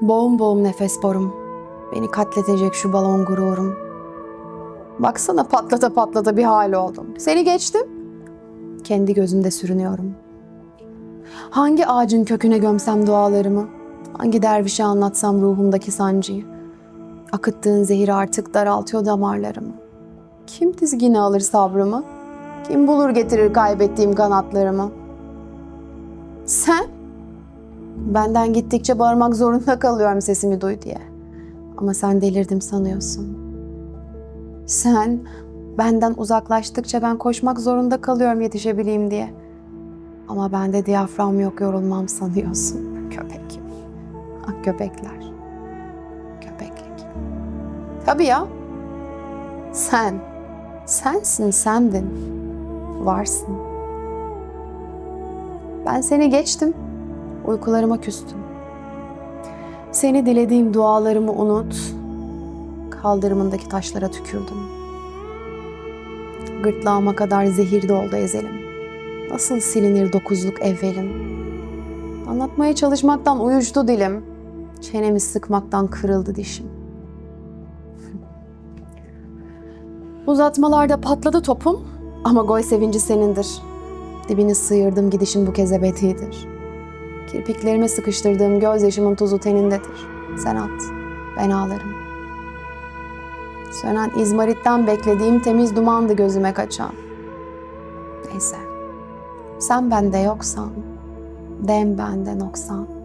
Boğum boğum nefes borum. Beni katletecek şu balon gururum. Baksana patlata patlata bir hal oldum. Seni geçtim. Kendi gözümde sürünüyorum. Hangi ağacın köküne gömsem dualarımı? Hangi dervişe anlatsam ruhumdaki sancıyı? Akıttığın zehir artık daraltıyor damarlarımı. Kim dizgini alır sabrımı? Kim bulur getirir kaybettiğim kanatlarımı? Sen? Benden gittikçe bağırmak zorunda kalıyorum sesimi duy diye. Ama sen delirdim sanıyorsun. Sen benden uzaklaştıkça ben koşmak zorunda kalıyorum yetişebileyim diye. Ama bende diyafram yok yorulmam sanıyorsun. Köpek. Ah köpekler. Köpeklik. Tabii ya. Sen. Sensin sendin. Varsın. Ben seni geçtim. Uykularıma küstüm. Seni dilediğim dualarımı unut. Kaldırımındaki taşlara tükürdüm. Gırtlağıma kadar zehir doldu ezelim. Nasıl silinir dokuzluk evvelim? Anlatmaya çalışmaktan uyuştu dilim. Çenemi sıkmaktan kırıldı dişim. Uzatmalarda patladı topum ama gol sevinci senindir. Dibini sıyırdım gidişin bu kez ebedidir. Kirpiklerime sıkıştırdığım gözyaşımın tuzu tenindedir. Sen at, ben ağlarım. Sönen izmaritten beklediğim temiz dumandı gözüme kaçan. Neyse, sen bende yoksan, dem bende noksan.